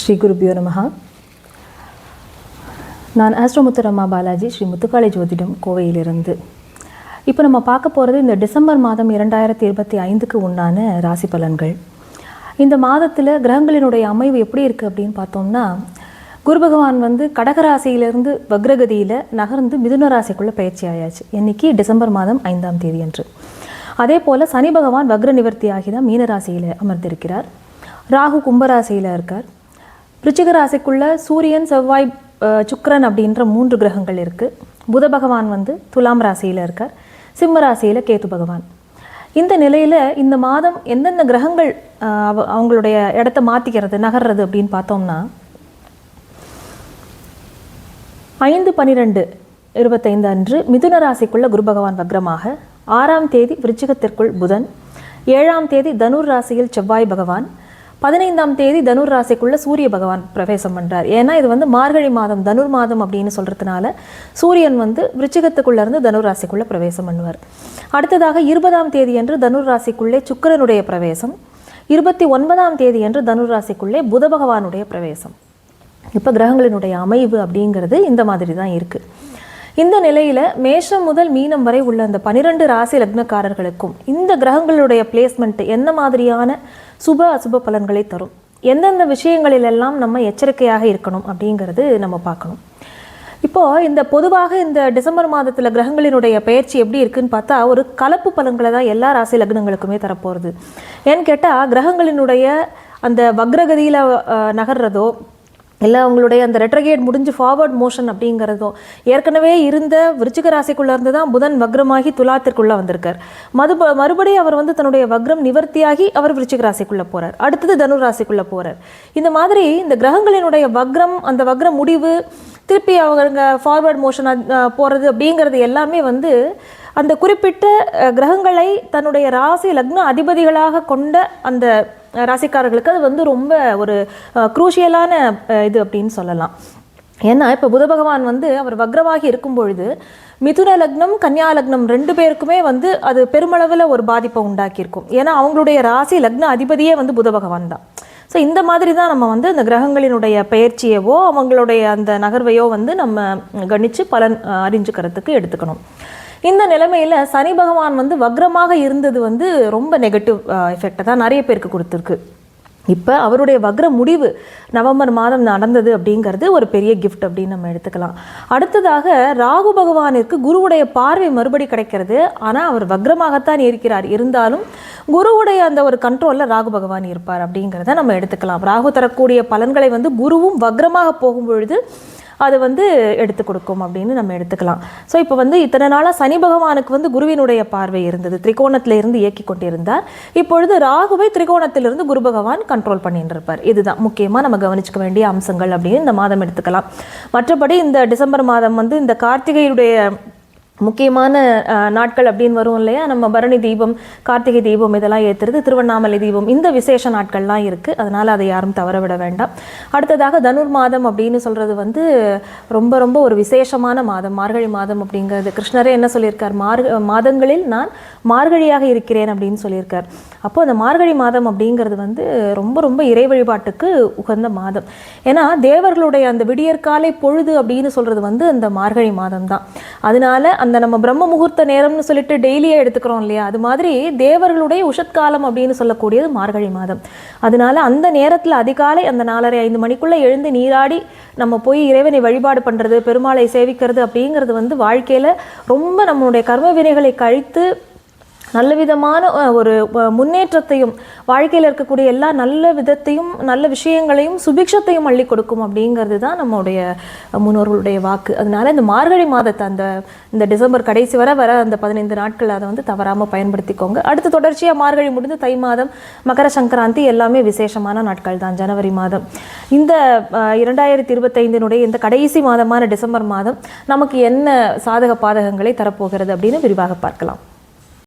ஸ்ரீ குருபியோ நமஹா. நான் ஆஸ்ட்ரோமுத்துரம்மா பாலாஜி ஸ்ரீ முத்துக்காளி ஜோதிடம் கோவையிலிருந்து. இப்போ நம்ம பார்க்க போகிறது இந்த டிசம்பர் மாதம் இரண்டாயிரத்தி இருபத்தி ஐந்துக்கு உண்டான ராசி பலன்கள். இந்த மாதத்தில் கிரகங்களினுடைய அமைவு எப்படி இருக்குது அப்படின்னு பார்த்தோம்னா குரு பகவான் வந்து கடகராசியிலிருந்து வக்ரகதியில் நகர்ந்து மிதுன ராசிக்குள்ளே பயிற்சி ஆயாச்சு. இன்னைக்கு டிசம்பர் மாதம் ஐந்தாம் தேதி அன்று அதே போல் சனி பகவான் வக்ர நிவர்த்தி ஆகி தான் மீனராசியில் அமர்ந்திருக்கிறார். ராகு கும்பராசியில் இருக்கார். விருச்சிக ராசிக்குள்ள சூரியன் செவ்வாய் சுக்கரன் அப்படின்ற மூன்று கிரகங்கள் இருக்குது புத பகவான் வந்து துலாம் ராசியில் இருக்கார். சிம்ம ராசியில் கேத்து பகவான். இந்த நிலையில் இந்த மாதம் எந்தெந்த கிரகங்கள் அவங்களுடைய இடத்த மாற்றிக்கிறது நகர்றது அப்படின்னு பார்த்தோம்னா ஐந்து பன்னிரெண்டு இருபத்தைந்து அன்று மிதுன ராசிக்குள்ள குரு பகவான் வக்ரமாக ஆறாம் தேதி விருச்சிகத்திற்குள் புதன் ஏழாம் தேதி தனுர் ராசியில் செவ்வாய் பகவான் பதினைந்தாம் தேதி தனுர் ராசிக்குள்ள சூரிய பகவான் பிரவேசம் பண்றார். ஏன்னா இது வந்து மார்கழி மாதம் தனுர் மாதம் அப்படின்னு சொல்றதுனால சூரியன் வந்து விருச்சிகத்துக்குள்ள இருந்து தனுர் ராசிக்குள்ள பிரவேசம் பண்ணுவார். அடுத்ததாக இருபதாம் தேதி அன்று தனுர் ராசிக்குள்ளே சுக்கிரனுடைய பிரவேசம். இருபத்தி ஒன்பதாம் தேதி அன்று தனுர் ராசிக்குள்ளே புத பகவானுடைய பிரவேசம். இப்போ கிரகங்களினுடைய அமைவு அப்படிங்கிறது இந்த மாதிரி தான் இருக்குது இந்த நிலையில் மேஷம் முதல் மீனம் வரை உள்ள அந்த பனிரெண்டு ராசி லக்னக்காரர்களுக்கும் இந்த கிரகங்களுடைய பிளேஸ்மெண்ட் என்ன மாதிரியான சுப அசுப பலன்களை தரும். எந்தெந்த விஷயங்களிலெல்லாம் நம்ம எச்சரிக்கையாக இருக்கணும் அப்படிங்கிறது நம்ம பார்க்கணும். இப்போது இந்த பொதுவாக இந்த டிசம்பர் மாதத்தில் கிரகங்களினுடைய பயிற்சி எப்படி இருக்குன்னு பார்த்தா ஒரு கலப்பு பலன்களை தான் எல்லா ராசி லக்னங்களுக்குமே தரப்போகிறது ஏன்னு கேட்டால் கிரகங்களினுடைய அந்த வக்ரகதியில் நகர்றதோ இல்லை அவங்களுடைய அந்த ரெட்ரகேட் முடிஞ்சு ஃபார்வர்ட் மோஷன் அப்படிங்கிறதும் ஏற்கனவே இருந்த விருச்சிக ராசிக்குள்ளே இருந்து தான் புதன் வக்ரமாகி துலாத்திற்குள்ளே வந்திருக்கார். மது மறுபடியும் அவர் வந்து தன்னுடைய வக்ரம் நிவர்த்தியாகி அவர் விருச்சிக ராசிக்குள்ளே போகிறார் அடுத்தது தனு ராசிக்குள்ளே போகிறார் இந்த மாதிரி இந்த கிரகங்களினுடைய வக்ரம் அந்த வக்ர முடிவு திருப்பி அவங்க ஃபார்வர்ட் மோஷன் போகிறது அப்படிங்கிறது எல்லாமே வந்து அந்த குறிப்பிட்ட கிரகங்களை தன்னுடைய ராசி லக்ன அதிபதிகளாக கொண்ட அந்த ராசிக்காரர்களுக்கு அது வந்து ரொம்ப ஒரு குரூஷியலான இது அப்படின்னு சொல்லலாம். ஏன்னா இப்போ புத பகவான் வந்து அவர் வக்ரமாகி இருக்கும் பொழுது மிதுன லக்னம் கன்னியா லக்னம் ரெண்டு பேருக்குமே வந்து அது பெருமளவில் ஒரு பாதிப்பை உண்டாக்கியிருக்கும். ஏன்னா அவங்களுடைய ராசி லக்ன அதிபதியே வந்து புத பகவான் தான். ஸோ இந்த மாதிரி தான் நம்ம வந்து இந்த கிரகங்களினுடைய பெயர்ச்சியவோ அவங்களுடைய அந்த நகர்வையோ வந்து நம்ம கணித்து பலன் அறிஞ்சுக்கிறதுக்கு எடுத்துக்கணும். இந்த நிலைமையில் சனி பகவான் வந்து வக்ரமாக இருந்தது வந்து ரொம்ப நெகட்டிவ் எஃபெக்டை தான் நிறைய பேருக்கு கொடுத்துருக்கு. இப்போ அவருடைய வக்ர முடிவு நவம்பர் மாதம் நடந்தது அப்படிங்கிறது ஒரு பெரிய கிஃப்ட் அப்படின்னு நம்ம எடுத்துக்கலாம். அடுத்ததாக ராகு பகவானிற்கு குருவுடைய பார்வை மறுபடி கிடைக்கிறது. ஆனால் அவர் வக்ரமாகத்தான் இருக்கிறார். இருந்தாலும் குருவுடைய அந்த ஒரு கண்ட்ரோலில் ராகு பகவான் இருப்பார் அப்படிங்கிறத நம்ம எடுத்துக்கலாம். ராகு தரக்கூடிய பலன்களை வந்து குருவும் வக்ரமாக போகும் பொழுது அது வந்து எடுத்து கொடுக்கும் அப்படின்னு நம்ம எடுத்துக்கலாம். ஸோ இப்போ வந்து இத்தனை நாளாக சனி பகவானுக்கு வந்து குருவினுடைய பார்வை இருந்தது. திரிகோணத்தில் இருந்து இயக்கி கொண்டிருந்தார். இப்பொழுது ராகுவை திரிகோணத்திலிருந்து குரு பகவான் கண்ட்ரோல் பண்ணிட்டு இருப்பார் இதுதான். முக்கியமாக நம்ம கவனிச்சுக்க வேண்டிய அம்சங்கள் அப்படின்னு இந்த மாதம் எடுத்துக்கலாம். மற்றபடி இந்த டிசம்பர் மாதம் வந்து இந்த கார்த்திகையுடைய முக்கியமான நாட்கள் அப்படின்னு வரும் இல்லையா? நம்ம பரணி தீபம் கார்த்திகை தீபம் இதெல்லாம் ஏற்றுறது திருவண்ணாமலை தீபம் இந்த விசேஷ நாட்கள்லாம் இருக்குது அதனால் அதை யாரும் தவற விட வேண்டாம். அடுத்ததாக தனுர் மாதம் அப்படின்னு சொல்கிறது வந்து ரொம்ப ரொம்ப ஒரு விசேஷமான மாதம். மார்கழி மாதம் அப்படிங்கிறது. கிருஷ்ணரே என்ன சொல்லியிருக்கார்? மார் மாதங்களில் நான் மார்கழியாக இருக்கிறேன் அப்படின்னு சொல்லியிருக்கார். அப்போ அந்த மார்கழி மாதம் அப்படிங்கிறது வந்து ரொம்ப ரொம்ப இறை வழிபாட்டுக்கு உகந்த மாதம். ஏன்னா தேவர்களுடைய அந்த விடியற்காலை பொழுது அப்படின்னு சொல்கிறது வந்து அந்த மார்கழி மாதம் தான் அதனால அந்த நம்ம பிரம்ம முகூர்த்த நேரம்னு சொல்லிட்டு டெய்லியே எடுத்துக்கிறோம் இல்லையா? அது மாதிரி தேவர்களுடைய உஷத்காலம் அப்படின்னு சொல்லக்கூடியது மார்கழி மாதம். அதனால அந்த நேரத்தில் அதிகாலை அந்த நாலரை ஐந்து மணிக்குள்ளே எழுந்து நீராடி நம்ம போய் இறைவனை வழிபாடு பண்ணுறது பெருமாளை சேவிக்கிறது அப்படிங்கிறது வந்து வாழ்க்கையில் ரொம்ப நம்மளுடைய கர்ம வினைகளை கழித்து நல்ல விதமான ஒரு முன்னேற்றத்தையும் வாழ்க்கையில் இருக்கக்கூடிய எல்லா நல்ல விதத்தையும் நல்ல விஷயங்களையும் சுபிக்ஷத்தையும் அள்ளி கொடுக்கும் அப்படிங்கிறது தான் நம்மளுடைய முன்னோர்களுடைய வாக்கு. அதனால இந்த மார்கழி மாதத்தை அந்த இந்த டிசம்பர் கடைசி வரை வர அந்த பதினைந்து நாட்கள் அதை வந்து தவறாமல் பயன்படுத்திக்கோங்க. அடுத்து தொடர்ச்சியாக மார்கழி முடிந்து தை மாதம் மகர சங்கராந்தி எல்லாமே விசேஷமான நாட்கள் தான் ஜனவரி மாதம். இந்த இரண்டாயிரத்தி இருபத்தைந்தினுடைய இந்த கடைசி மாதமான டிசம்பர் மாதம் நமக்கு என்ன சாதக பாதகங்களை தரப்போகிறது அப்படின்னு விரிவாக பார்க்கலாம்.